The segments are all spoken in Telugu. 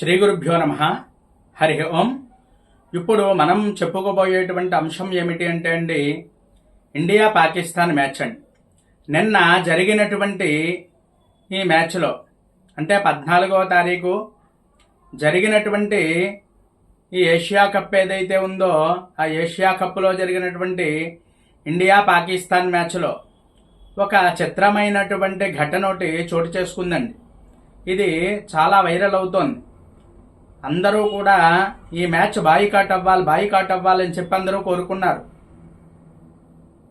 శ్రీ గురుభ్యో నమ. హరి ఓం. ఇప్పుడు మనం చెప్పుకోబోయేటువంటి అంశం ఏమిటి అంటే అండి ఇండియా పాకిస్తాన్ మ్యాచ్ అండి. నిన్న జరిగినటువంటి ఈ మ్యాచ్లో అంటే పద్నాలుగవ తారీఖు జరిగినటువంటి ఈ ఏషియా కప్ ఏదైతే ఉందో ఆ ఏషియా కప్లో జరిగినటువంటి ఇండియా పాకిస్తాన్ మ్యాచ్లో ఒక చిత్రమైనటువంటి ఘటన ఒకటి చోటు చేసుకుందండి. ఇది చాలా వైరల్ అవుతోంది. అందరూ కూడా ఈ మ్యాచ్ బాయికాట్ అవ్వాలి బాయికాట్ అవ్వాలి అని చెప్పి అందరూ కోరుకున్నారు.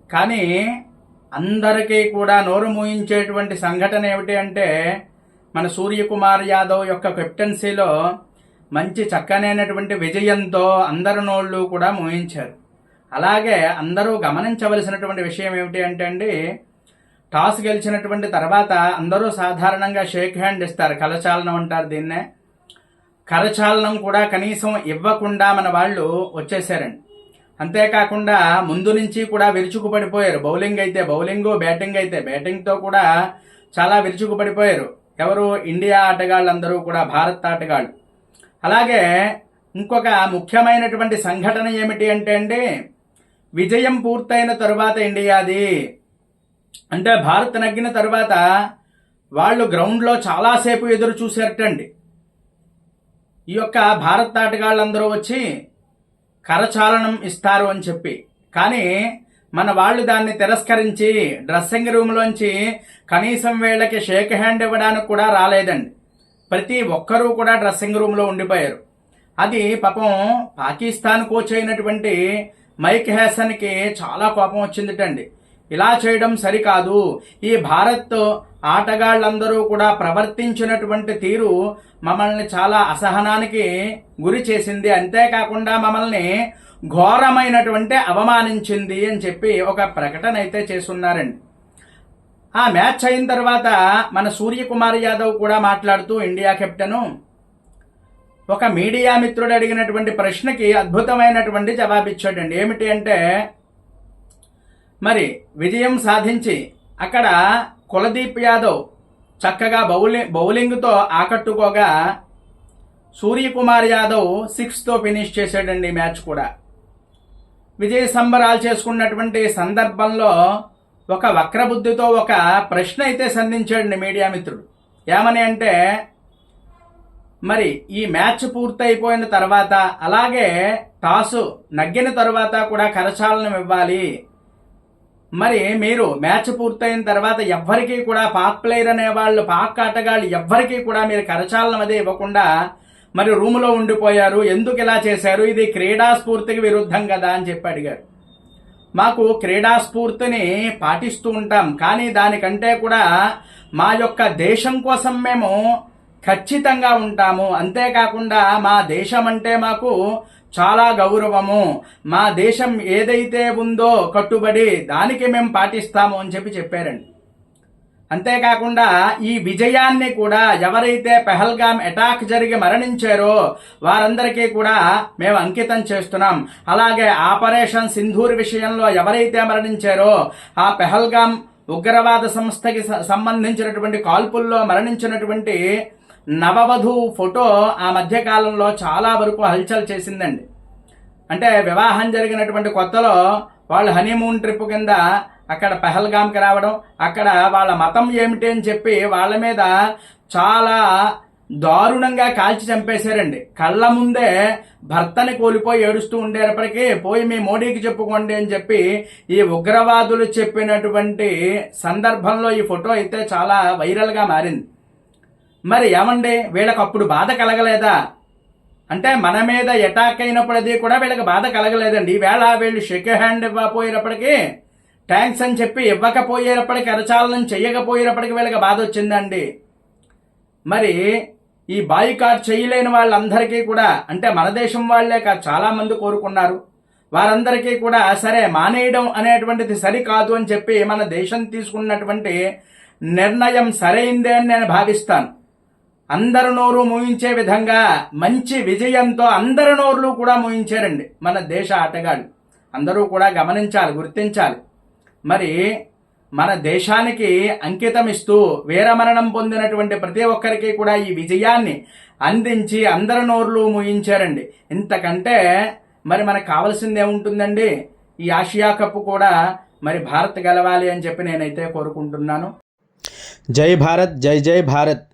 కానీ అందరికీ కూడా నోరు మూయించేటువంటి సంఘటన ఏమిటి అంటే మన సూర్యకుమార్ యాదవ్ యొక్క కెప్టెన్సీలో మంచి చక్కనైనటువంటి విజయంతో అందరి నోళ్ళు కూడా మోయించారు. అలాగే అందరూ గమనించవలసినటువంటి విషయం ఏమిటి అంటే అండి టాస్ గెలిచినటువంటి తర్వాత అందరూ సాధారణంగా షేక్ హ్యాండ్ ఇస్తారు కలచాలనం అంటారు దీన్నే. కరచాలనం కూడా కనీసం ఇవ్వకుండా మన వాళ్ళు వచ్చేసారండి. అంతేకాకుండా ముందు నుంచి కూడా విరుచుకుపడిపోయారు. బౌలింగ్ అయితే బౌలింగ్ బ్యాటింగ్ అయితే బ్యాటింగ్తో కూడా చాలా విరుచుకుపడిపోయారు. ఎవరు? ఇండియా ఆటగాళ్ళందరూ కూడా భారత్ ఆటగాళ్ళు. అలాగే ఇంకొక ముఖ్యమైనటువంటి సంఘటన ఏమిటి అంటే అండి విజయం పూర్తయిన తరువాత ఇండియాది అంటే భారత్ నగ్గిన తరువాత వాళ్ళు గ్రౌండ్లో చాలాసేపు ఎదురు చూశారటండి ఈ యొక్క భారత్ ఆటగాళ్ళందరూ వచ్చి కరచాలనం ఇస్తారు అని చెప్పి. కానీ మన వాళ్ళు దాన్ని తిరస్కరించి డ్రెస్సింగ్ రూమ్లోంచి కనీసం వీళ్ళకి షేక్ హ్యాండ్ ఇవ్వడానికి కూడా రాలేదండి. ప్రతి ఒక్కరూ కూడా డ్రెస్సింగ్ రూమ్లో ఉండిపోయారు. అది పాపం పాకిస్తాన్ కోచ్ అయినటువంటి మైక్ హ్యాసన్కి చాలా కోపం వచ్చిందిటండి. ఇలా చేయడం సరికాదు. ఈ భారత్ ఆటగాళ్ళందరూ కూడా ప్రవర్తించినటువంటి తీరు మమ్మల్ని చాలా అసహనానికి గురి చేసింది. అంతేకాకుండా మమ్మల్ని ఘోరమైనటువంటి అవమానించింది అని చెప్పి ఒక ప్రకటన అయితే చేస్తున్నారండి. ఆ మ్యాచ్ అయిన తర్వాత మన సూర్యకుమార్ యాదవ్ కూడా మాట్లాడుతూ ఇండియా కెప్టెను ఒక మీడియా మిత్రుడు అడిగినటువంటి ప్రశ్నకి అద్భుతమైనటువంటి జవాబిచ్చాడండి ఏమిటి అంటే మరి విజయం సాధించి అక్కడ కులదీప్ యాదవ్ చక్కగా బౌలింగ్ బౌలింగ్తో ఆకట్టుకోగా సూర్యకుమార్ యాదవ్ సిక్స్తో ఫినిష్ చేశాడండి మ్యాచ్ కూడా. విజయ సంబరాలు చేసుకున్నటువంటి సందర్భంలో ఒక వక్రబుద్ధితో ఒక ప్రశ్న అయితే సంధించాడండి మీడియా మిత్రుడు. ఏమని అంటే మరి ఈ మ్యాచ్ పూర్తయిపోయిన తర్వాత అలాగే టాసు నగ్గిన తర్వాత కూడా కరచాలనం ఇవ్వాలి. మరి మీరు మ్యాచ్ పూర్తయిన తర్వాత ఎవ్వరికీ కూడా పాక్ ప్లేయర్ అనే వాళ్ళు పాక్ ఆటగాళ్ళు ఎవ్వరికీ కూడా మీరు కరచాలనం అదే ఇవ్వకుండా మరి రూములో ఉండిపోయారు. ఎందుకు ఇలా చేశారు? ఇది క్రీడా స్ఫూర్తికి విరుద్ధం కదా అని చెప్పి అడిగారు. మాకు క్రీడా స్ఫూర్తిని పాటిస్తూ ఉంటాం. కానీ దానికంటే కూడా మా యొక్క దేశం కోసం మేము ఖచ్చితంగా ఉంటాము. అంతేకాకుండా మా దేశం అంటే మాకు చాలా గౌరవము. మా దేశం ఏదైతే ఉందో కట్టుబడి దానికి మేము పాటిస్తాము అని చెప్పి చెప్పారండి. అంతేకాకుండా ఈ విజయాన్ని కూడా ఎవరైతే పెహల్గామ్ అటాక్ జరిగి మరణించారో వారందరికీ కూడా మేము అంకితం చేస్తున్నాం. అలాగే ఆపరేషన్ సింధూర్ విషయంలో ఎవరైతే మరణించారో ఆ పెహల్గామ్ ఉగ్రవాద సంస్థకి సంబంధించినటువంటి కాల్పుల్లో మరణించినటువంటి నవవధు ఫోటో ఆ మధ్యకాలంలో చాలా వరకు హల్చల్ చేసిందండి. అంటే వివాహం జరిగినటువంటి కొత్తలో వాళ్ళు హనీమూన్ ట్రిప్ కింద అక్కడ పెహల్గామ్కి రావడం అక్కడ వాళ్ళ మతం ఏమిటి అని చెప్పి వాళ్ళ మీద చాలా దారుణంగా కాల్చి చంపేశారండి. కళ్ళ ముందే భర్తని కోల్పోయి ఏడుస్తూ ఉండేటప్పటికీ పోయి మీ మోడీకి చెప్పుకోండి అని చెప్పి ఈ ఉగ్రవాదులు చెప్పినటువంటి సందర్భంలో ఈ ఫోటో అయితే చాలా వైరల్గా మారింది. మరి ఏమండి? వీళ్ళకి అప్పుడు బాధ కలగలేదా? అంటే మన మీద అటాక్ అయినప్పుడు అది కూడా వీళ్ళకి బాధ కలగలేదండి. ఈవేళ వీళ్ళు షేక్ హ్యాండ్ ఇవ్వకపోయేటప్పటికీ థ్యాంక్స్ అని చెప్పి ఇవ్వకపోయేటప్పటికి అరచాలనం చేయకపోయేటప్పటికి వీళ్ళకి బాధ వచ్చిందండి. మరి ఈ బాయికాట్ చేయలేని వాళ్ళందరికీ కూడా అంటే మన దేశం వాళ్ళే కాదు చాలామంది కోరుకున్నారు. వారందరికీ కూడా సరే మానేయడం అనేటువంటిది సరికాదు అని చెప్పి మన దేశం తీసుకున్నటువంటి నిర్ణయం సరైందే అని నేను భావిస్తాను. అందరు నోరు మూయించే విధంగా మంచి విజయంతో అందరి నోర్లు కూడా మూయించారండి మన దేశ ఆటగాళ్ళు. అందరూ కూడా గమనించాలి గుర్తించాలి. మరి మన దేశానికి అంకితం ఇస్తూ వీరమరణం పొందినటువంటి ప్రతి ఒక్కరికి కూడా ఈ విజయాన్ని అందించి అందరి నోర్లు ముయించారండి. ఇంతకంటే మరి మనకు కావాల్సింది ఏముంటుందండి? ఈ ఆసియా కప్ కూడా మరి భారత్ గెలవాలి అని చెప్పి నేనైతే కోరుకుంటున్నాను. జై భారత్ జై జై భారత్.